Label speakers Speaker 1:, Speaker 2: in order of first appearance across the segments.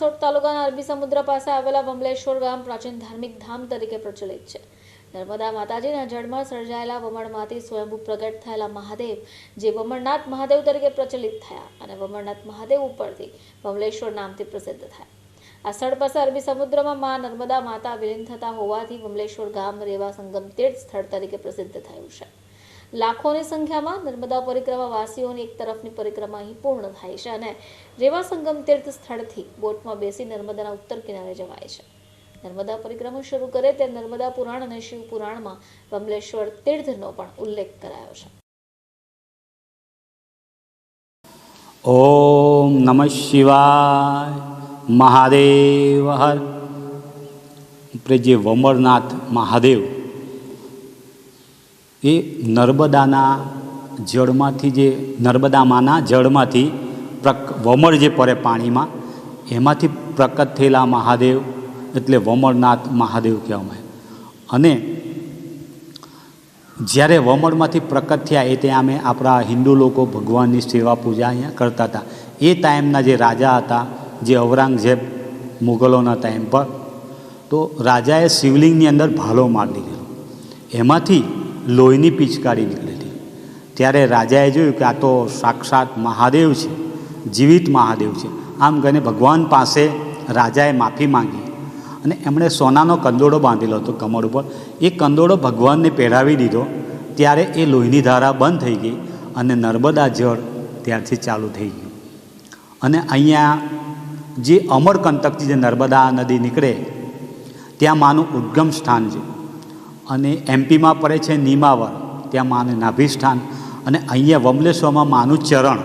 Speaker 1: સોડ તાલુકાના અરબી સમુદ્ર પાસે આવેલા બમલેશ્વર ગામ પ્રાચીન ધાર્મિક ધામ તરીકે પ્રચલિત છે. નર્મદા માતાજીના જળમાં સર્જાયેલા વમણમાંથી સ્વયંભૂ પ્રગટ થયેલા મહાદેવ, જે વમણનાથ મહાદેવ તરીકે પ્રચલિત થયા અને વમણનાથ મહાદેવ ઉપરથી બમલેશ્વર નામથી પ્રસિદ્ધ થયા. આ સ્થળ પાસે અરબી સમુદ્રમાં મા નર્મદા માતા વિલીન થતા હોવાથી બમલેશ્વર ગામ રેવા સંગમ તીર્થ સ્થળ તરીકે પ્રસિદ્ધ થયું છે. લાખોની સંખ્યામાં નર્મદા પરિક્રમા વાસીઓની એક તરફની પરિક્રમા અહીં પૂર્ણ થાય છે અને રેવા સંગમ તીર્થ સ્થળથી બોટમાં બેસી નર્મદાના ઉત્તર કિનારે જવાય છે. નર્મદા પરિક્રમા શરૂ કરે તે નર્મદા પુરાણ અને શિવ પુરાણમાં બમલેશ્વર તીર્થનો પણ ઉલ્લેખ કરાયો છે.
Speaker 2: ઓમ નમઃ શિવાય મહાદેવ હર. આપણે જે વમરનાથ મહાદેવ એ નર્મદાના જળમાંથી જે, નર્મદામાંના જળમાંથી પ્રક, વમળ જે પડે પાણીમાં, એમાંથી પ્રકટ થયેલા મહાદેવ એટલે વમળનાથ મહાદેવ કહેવામાં અને જ્યારે વમળમાંથી પ્રકટ થયા એ ત્યાં અમે આપણા હિન્દુ લોકો ભગવાનની સેવા પૂજા અહીંયા કરતા હતા. એ ટાઈમના જે રાજા હતા, જે ઔરંગઝેબ મુગલોના ટાઈમ પર, તો રાજાએ શિવલિંગની અંદર ભાલો મારી દીધેલો એમાંથી લોહીની પિચકારી નીકળેલી ત્યારે રાજાએ જોયું કે આ તો સાક્ષાત મહાદેવ છે, જીવિત મહાદેવ છે. આમ કહીને ભગવાન પાસે રાજાએ માફી માંગી અને એમણે સોનાનો કંદોડો બાંધેલો હતો કમર ઉપર. એ કંદોડો ભગવાનને પહેરાવી દીધો. ત્યારે એ લોહીની ધારા બંધ થઈ ગઈ અને નર્મદા જળ ત્યારથી ચાલુ થઈ ગયું. અને અહીંયા જે અમરકંટકથી જે નર્મદા નદી નીકળે, ત્યાં માનું ઉદ્ગમ સ્થાન છે. અને એમપીમાં પડે છે નીમાવર, ત્યાં માનું નાભિસ્થાન અને અહીંયા વમલેશ્વરમાં માનું ચરણ.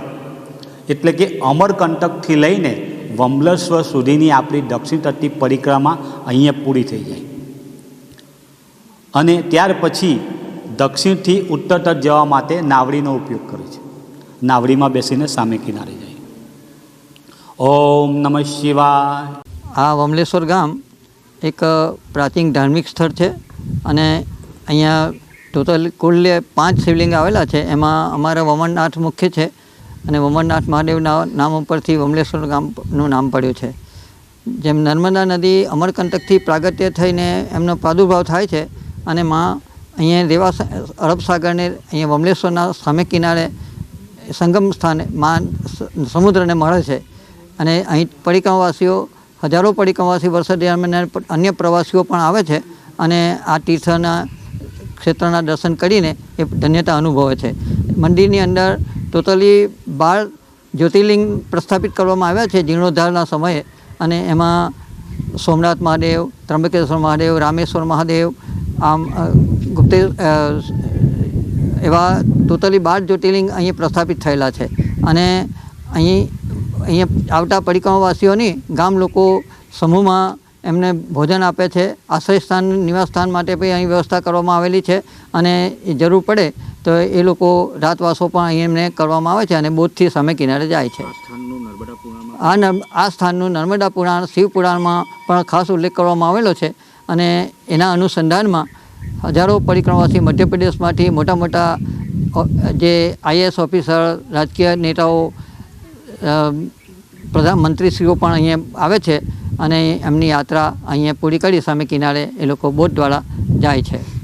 Speaker 2: એટલે કે અમરકંટકથી લઈને વમલેશ્વર સુધીની આપણી દક્ષિણ તટની પરિક્રમા અહીંયા પૂરી થઈ જાય. અને ત્યાર પછી દક્ષિણથી ઉત્તર તટ જવા માટે નાવડીનો ઉપયોગ કરે છે. નાવડીમાં બેસીને સામે કિનારે જાય. ઓમ નમઃ શિવાય.
Speaker 3: આ વમલેશ્વર ગામ એક પ્રાચીન ધાર્મિક સ્થળ છે. અને અહીંયા ટોટલ કુલ પાંચ શિવલિંગ આવેલા છે. એમાં અમારા વમણનાથ મુખ્ય છે અને વમરનાથ મહાદેવના નામ ઉપરથી વમલેશ્વર ગામનું નામ પડ્યું છે. જેમ નર્મદા નદી અમરકંટકથી પ્રાગટ્ય થઈને એમનો પ્રાદુર્ભાવ થાય છે અને માં અહીંયા રેવા અરબ સાગરને અહીંયા વમલેશ્વરના સામે કિનારે સંગમ સ્થાને માં સમુદ્રને મળે છે. અને અહીં પરિક્રમાવાસીઓ હજારો પરિક્રમાવાસી વર્ષ દરમિયાન અન્ય પ્રવાસીઓ પણ આવે છે. અને આ તીર્થના ક્ષેત્રના દર્શન કરીને એ ધન્યતા અનુભવે છે. મંદિરની અંદર ટોટલી બાર જ્યોતિર્લિંગ પ્રસ્થાપિત કરવામાં આવ્યા છે જીર્ણોદ્ધારના સમયે અને એમાં સોમનાથ મહાદેવ, ત્રંબકેશ્વર મહાદેવ, રામેશ્વર મહાદેવ, આમ ગુપ્તે એવા ટોટલી બાર જ્યોતિર્લિંગ અહીં પ્રસ્થાપિત થયેલા છે. અને અહીં, અહીંયા આવતા પરિક્રમાવાસીઓની ગામ લોકો સમૂહમાં એમને ભોજન આપે છે. આશ્રય સ્થાન નિવાસ સ્થાન માટે પણ અહીં વ્યવસ્થા કરવામાં આવેલી છે અને જરૂર પડે તો એ લોકો રાતવાસો પણ અહીં એમને કરવામાં આવે છે અને બોધથી સામે કિનારે જાય છે. આ આ સ્થાનનું નર્મદા પુરાણ શિવ પુરાણમાં પણ ખાસ ઉલ્લેખ કરવામાં આવેલો છે અને એના અનુસંધાનમાં હજારો પરિક્રમાવાસી મધ્યપ્રદેશમાંથી મોટા મોટા જે આઈએએસ ઓફિસર રાજકીય નેતાઓ પ્રધાનમંત્રીશ્રીઓ પણ અહીંયા આવે છે. અને એમની યાત્રા અહીંયા પૂરી કરી. સામે કિનારે એ લોકો બોટ દ્વારા જાય છે.